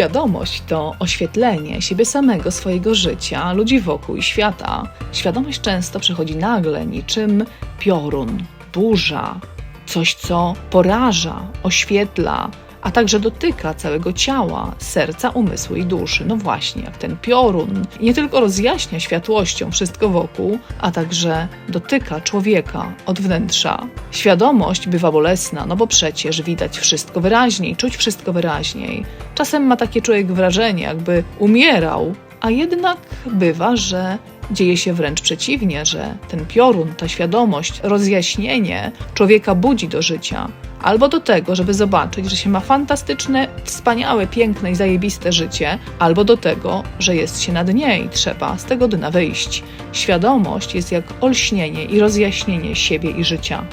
Świadomość to oświetlenie siebie samego, swojego życia, ludzi wokół i świata. Świadomość często przychodzi nagle, niczym piorun, burza, coś, co poraża, oświetla, a także dotyka całego ciała, serca, umysłu i duszy. No właśnie, jak ten piorun. Nie tylko rozjaśnia światłością wszystko wokół, a także dotyka człowieka od wnętrza. Świadomość bywa bolesna, no bo przecież widać wszystko wyraźniej, czuć wszystko wyraźniej. Czasem ma takie człowiek wrażenie, jakby umierał, a jednak bywa, że dzieje się wręcz przeciwnie, że ten piorun, ta świadomość, rozjaśnienie człowieka budzi do życia. Albo do tego, żeby zobaczyć, że się ma fantastyczne, wspaniałe, piękne i zajebiste życie, albo do tego, że jest się na dnie i trzeba z tego dna wyjść. Świadomość jest jak olśnienie i rozjaśnienie siebie i życia.